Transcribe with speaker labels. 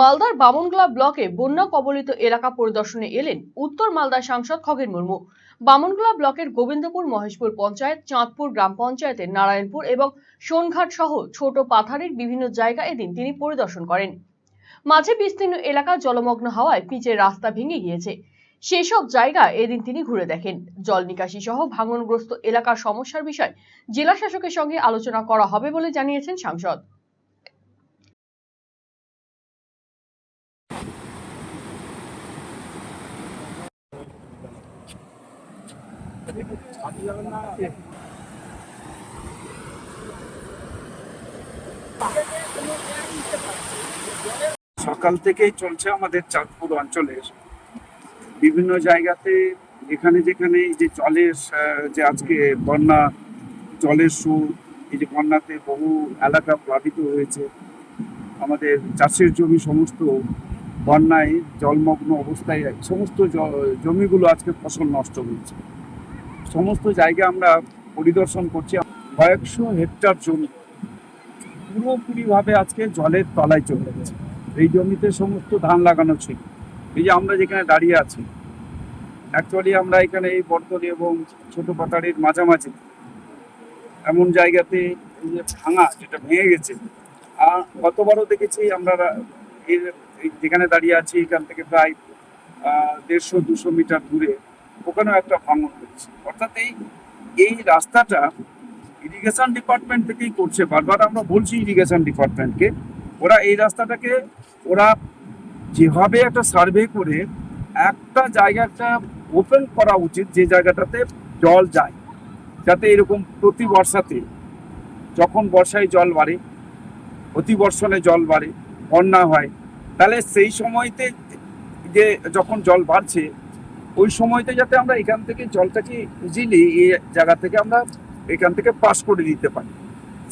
Speaker 1: মালদার বামনগোলা ব্লকে বন্যা কবলিত এলাকা পরিদর্শনে এলেন উত্তর মালদার সাংসদ খগেন মুর্মু। বামনগোলা ব্লকের গোবিন্দপুর মহেশপুর পঞ্চায়েত, চাঁদপুর গ্রাম পঞ্চায়েতের নারায়ণপুর এবং সোনঘাট সহ ছোট পাথারের বিভিন্ন জায়গা এদিন তিনি পরিদর্শন করেন। মাঝে বিস্তীর্ণ এলাকা জলমগ্ন হওয়ায় পিচের রাস্তা ভেঙে গিয়েছে। সেসব জায়গা এদিন তিনি ঘুরে দেখেন। জল নিকাশি সহ ভাঙনগ্রস্ত এলাকার সমস্যার বিষয় জেলা শাসকের সঙ্গে আলোচনা করা হবে বলে জানিয়েছেন সাংসদ।
Speaker 2: সকাল থেকেই চলছে আমাদের চাঁদপুর অঞ্চলের। বিভিন্ন জায়গাতে যেখানে যেখানে এই যে জলের যে আজকে বন্যা, জলের সুর, এই যে বন্যাতে বহু এলাকা প্লাবিত হয়েছে। আমাদের চাষের জমি সমস্ত বন্যায় জলমগ্ন অবস্থায়, সমস্ত জমিগুলো আজকে ফসল নষ্ট হয়েছে। সমস্ত জায়গা আমরা পরিদর্শন করছি। কয়েকশো হেক্টর জমি পুরোপুরিভাবে আজকে জলের তলায় চলে গেছে। এই জমিতে সমস্ত ধান লাগানো ছিল। এই যে আমরা যেখানে দাঁড়িয়ে আছি অ্যাকচুয়ালি আমরা এখানে এই বর্তনী এবং ছোট পাতাড়ির মাঝামাঝি এমন জায়গাতে এই যে ভাঙা যেটা ভেঙে গেছে, আর গতবারও দেখেছি আমরা এর যেখানে দাঁড়িয়ে আছি এখান থেকে প্রায় দেড়শো দুশো মিটার দূরে ওখানেও একটা ভাঙন হয়েছে। অর্থাৎ এই এই রাস্তাটা ইরিগেশন ডিপার্টমেন্ট থেকেই করছে। বারবার আমরা বলছি ইরিগেশন ডিপার্টমেন্টকে ওরা এই রাস্তাটাকে, ওরা যেভাবে একটা সার্ভে করে, একটা জায়গাটা ওপেন করা উচিত যে জায়গাটাতে জল যায়, যাতে এরকম প্রতি বর্ষাতে, যখন বর্ষায় জল বাড়ে, অতি বর্ষণে জল বাড়ে, বন্যা হয়, তাহলে সেই সময়তে যে যখন জল বাড়ছে ওই সময়তে যাতে আমরা এখান থেকে জলটাকে ইজিলি এই জায়গা থেকে আমরা এখান থেকে পাস করে দিতে পারি।